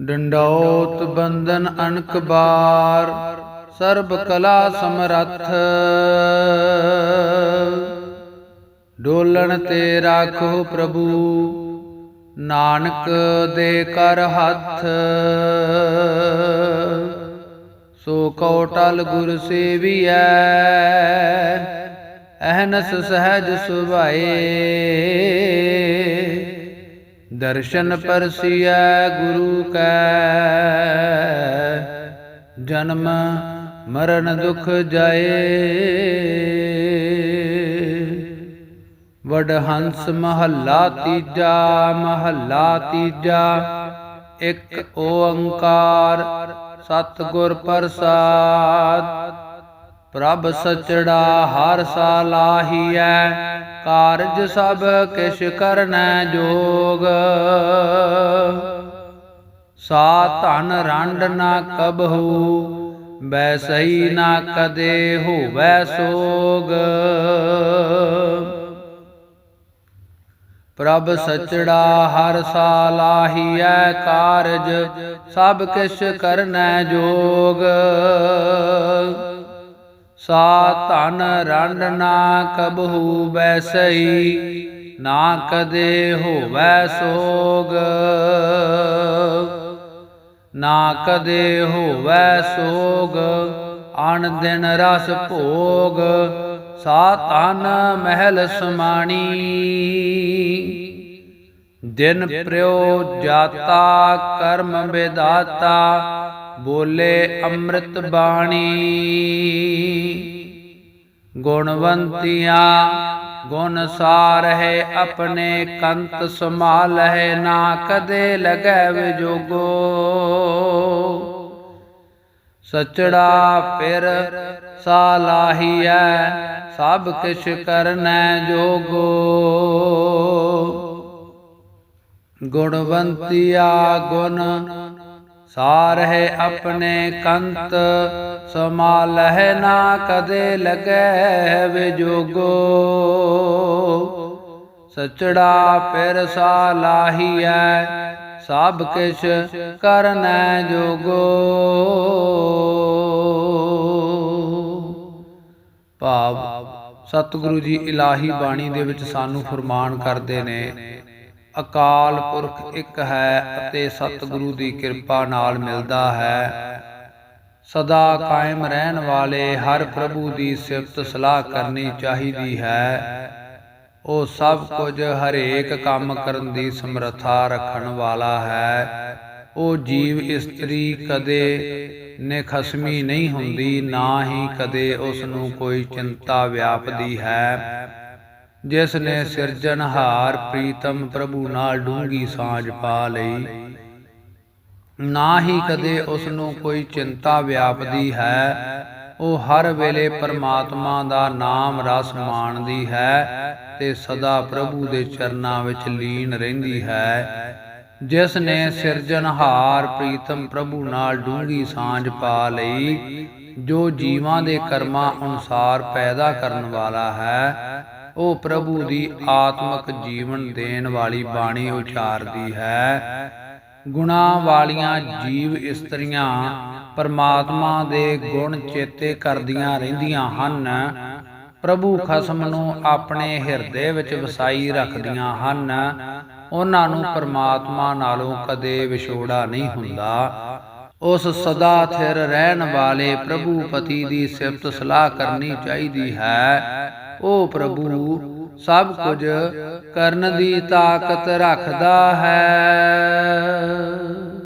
ਡੰਡੌਤ ਬੰਧਨ ਅਨਕ ਬਾਰ, ਸਰਬ ਕਲਾ ਸਮਰੱਥ। ਡੋਲਣ ਤੇ ਰਾਖੋ ਪ੍ਰਭੂ, ਨਾਨਕ ਦੇ ਕਰ ਹੱਥ। ਸੋ ਕਉ ਟਲ ਗੁਰ ਸੇਵੀਐ, ਅਹਨਸ ਸਹਿਜ ਸੁਭਾਏ। ਦਰਸ਼ਨ ਪਰਸੀਐ ਗੁਰੂ ਕੈ। ਜਨਮ ਮਰਨ ਦੁਖ ਜਾਏ। ਵਡ ਹੰਸ ਮਹੱਲਾ ਤੀਜਾ ਮਹੱਲਾ ਤੀਜਾ। ਇੱਕ ਓੰਕਾਰ ਸਤਿਗੁਰ ਪ੍ਰਸਾਦ। ਪ੍ਰਭ ਸਚੜਾ ਹਰ ਸਾਲਾਹੀਐ ਕਾਰਜ ਸਭ ਕਿਛ ਕਰਨੈ ਜੋਗ। ਸਾ ਧਨ ਰੰਡ ਨਾ ਕਬਹੂ ਬੈ ਸਹੀ ਨਾ ਕਦੇ ਹੋਵੈ ਸੋਗ। ਪ੍ਰਭ ਸਚੜਾ ਹਰ ਸਾਲਾਹੀਐ ਕਾਰਜ, ਸਭ ਕਿਛ ਕਰਨੈ ਜੋਗ। ਸਾ ਧਨ ਰੰਡ ਨਾ ਕਬਹੂ ਬੈਸਈ, ਨਾ ਕਦੇ ਹੋਵੈ ਸੋਗ। ਨਾ ਕਦੇ ਹੋਵੈ ਸੋਗ, ਅਣ ਦਿਨ ਰਸ ਭੋਗ। ਸਾ ਤਨ ਮਹਿਲ ਸਮਾਣੀ, ਦਿਨ ਪ੍ਰਿਓ ਜਾਤਾ ਕਰਮ ਵਿਦਾਤਾ ਬੋਲੇ ਅੰਮ੍ਰਿਤ ਬਾਣੀ। ਗੁਣਵੰਤਿਆ, ਗੁਣ ਸਾਰ ਹੈ ਆਪਣੇ ਕੰਤ ਸਮਾਲ ਹੈ ਨਾ ਕਦੇ ਲਗੈ ਵਿਜੋਗੋ ਸਚੜਾ ਫਿਰ ਸਾਲਾਹੀਐ, ਸਭ ਕਿਛ ਕਰਨੈ ਜੋਗੋ। ਗੁਣਵੰਤਿਆ, ਗੁਣ ਸਾਰ ਆਪਣੇ ਕੰਤ ਸਮਾਲਹਿ ਨਾ ਕਦੇ ਲਗੈ ਵਿਜੋਗੋ। ਸਚੜਾ ਫਿਰ ਸਾਲਾਹੀਐ ਸਭ ਕਿਛ ਕਰਨੈ ਜੋਗੋ। ਭਾਵ, ਸਤਿਗੁਰੂ ਜੀ ਇਲਾਹੀ ਬਾਣੀ ਦੇ ਵਿੱਚ ਸਾਨੂੰ ਫਰਮਾਨ ਕਰਦੇ ਨੇ ਅਕਾਲ ਪੁਰਖ ਇੱਕ ਹੈ ਅਤੇ ਸਤਿਗੁਰੂ ਦੀ ਕਿਰਪਾ ਨਾਲ ਮਿਲਦਾ ਹੈ। ਸਦਾ ਕਾਇਮ ਰਹਿਣ ਵਾਲੇ ਹਰ ਪ੍ਰਭੂ ਦੀ ਸਿਫਤ ਸਲਾਹ ਕਰਨੀ ਚਾਹੀਦੀ ਹੈ। ਉਹ ਸਭ ਕੁਝ ਹਰੇਕ ਕੰਮ ਕਰਨ ਦੀ ਸਮਰੱਥਾ ਰੱਖਣ ਵਾਲਾ ਹੈ। ਉਹ ਜੀਵ ਇਸਤਰੀ ਕਦੇ ਨਿਖਸਮੀ ਨਹੀਂ ਹੁੰਦੀ, ਨਾ ਹੀ ਕਦੇ ਉਸ ਨੂੰ ਕੋਈ ਚਿੰਤਾ ਵਿਆਪਦੀ ਹੈ। ਜਿਸ ਨੇ ਸਿਰਜਣਹਾਰ ਪ੍ਰੀਤਮ ਪ੍ਰਭੂ ਨਾਲ ਡੂੰਗੀ ਸਾਂਝ ਪਾ ਲਈ। ਨਾ ਹੀ ਕਦੇ ਉਸ ਨੂੰ ਕੋਈ ਚਿੰਤਾ ਵਿਆਪਦੀ ਹੈ, ਉਹ ਹਰ ਵੇਲੇ ਪਰਮਾਤਮਾ ਦਾ ਨਾਮ ਰਸ ਮਾਣਦੀ ਹੈ ਤੇ ਸਦਾ ਪ੍ਰਭੂ ਦੇ ਚਰਨਾਂ ਵਿੱਚ ਲੀਨ ਰਹਿੰਦੀ ਹੈ। ਜਿਸ ਨੇ ਸਿਰਜਣਹਾਰ ਪ੍ਰੀਤਮ ਪ੍ਰਭੂ ਨਾਲ ਡੂੰਗੀ ਸਾਂਝ ਪਾ ਲਈ, ਜੋ ਜੀਵਾਂ ਦੇ ਕਰਮਾਂ ਅਨੁਸਾਰ ਪੈਦਾ ਕਰਨ ਵਾਲਾ ਹੈ ਉਹ ਪ੍ਰਭੂ ਦੀ ਆਤਮਿਕ ਜੀਵਨ ਦੇਣ ਵਾਲੀ ਬਾਣੀ ਉਚਾਰਦੀ ਹੈ। ਗੁਣਾ ਵਾਲੀਆਂ ਜੀਵ ਇਸਤਰੀਆਂ ਪਰਮਾਤਮਾ ਦੇ ਗੁਣ ਚੇਤੇ ਕਰਦੀਆਂ ਰਹਿੰਦੀਆਂ ਹਨ। ਪ੍ਰਭੂ ਖਸਮ ਨੂੰ ਆਪਣੇ ਹਿਰਦੇ ਵਿੱਚ ਵਸਾਈ ਰੱਖਦੀਆਂ ਹਨ। ਉਹਨਾਂ ਨੂੰ ਪਰਮਾਤਮਾ ਨਾਲੋਂ ਕਦੇ ਵਿਛੋੜਾ ਨਹੀਂ ਹੁੰਦਾ। ਉਸ ਸਦਾ ਥਿਰ ਰਹਿਣ ਵਾਲੇ ਪ੍ਰਭੂ ਪਤੀ ਦੀ ਸਿਫਤ ਸਲਾਹ ਕਰਨੀ ਚਾਹੀਦੀ ਹੈ। ਉਹ ਪ੍ਰਭੂ ਸਭ ਕੁਝ ਕਰਨ ਦੀ ਤਾਕਤ ਰੱਖਦਾ ਹੈ।